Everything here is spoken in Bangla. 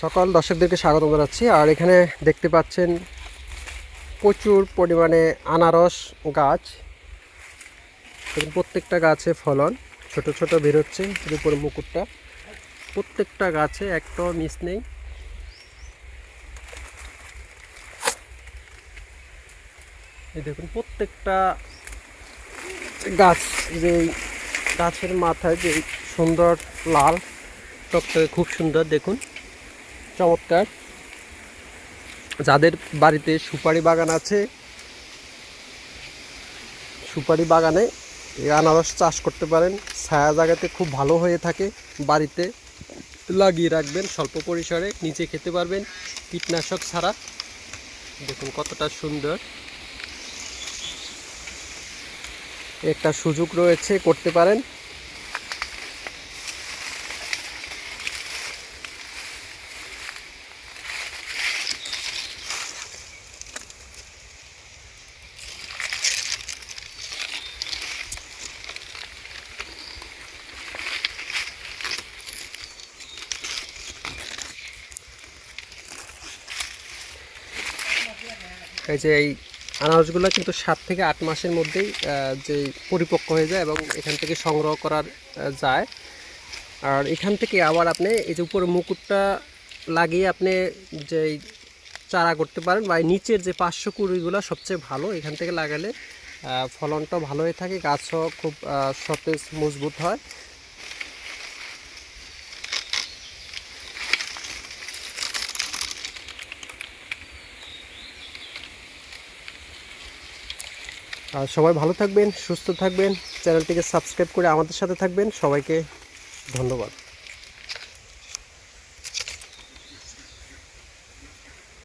সকল দর্শকদেরকে স্বাগত জানাচ্ছি। আর এখানে দেখতে পাচ্ছেন প্রচুর পরিমাণে আনারস গাছ প্রত্যেকটা গাছে ফলন। ছোট ছোট বেরোচ্ছে উপরে মুকুটটা। প্রত্যেকটা গাছে একটাও মিস নেই। দেখুন, প্রত্যেকটা গাছ যে গাছের মাথায় যে সুন্দর লাল, টকটকে খুব সুন্দর দেখুন। চমৎকার। যাদের বাড়িতে সুপারি বাগান আছে, সুপারি বাগানে এই আনারস চাষ করতে পারেন। ছায়া জায়গাতে খুব ভালো হয়ে থাকে, বাড়িতে লাগিয়ে রাখবেন, স্বল্প পরিসরে নিচে খেতে পারবেন। কীটনাশক ছাড়া। দেখুন কতটা সুন্দর। একটা সুযোগ রয়েছে, করতে পারেন। এই যে এই আনারসগুলো কিন্তু সাত থেকে আট মাসের মধ্যেই যে পরিপক্ক হয়ে যায় এবং এখান থেকে সংগ্রহ করার যায়। আর এখান থেকে আবার আপনি এই যে উপরে মুকুটটা লাগিয়ে আপনি যে চারা করতে পারেন বা নিচের যে পাঁচশো কুড়িগুলো সবচেয়ে ভালো, এখান থেকে লাগালে ফলনটা ভালো হয়ে থাকে, গাছও খুব সতেজ, মজবুত হয়। আর সবাই ভালো থাকবেন সুস্থ থাকবেন। চ্যানেলটিকে সাবস্ক্রাইব করে আমাদের সাথে থাকবেন। সবাইকে ধন্যবাদ।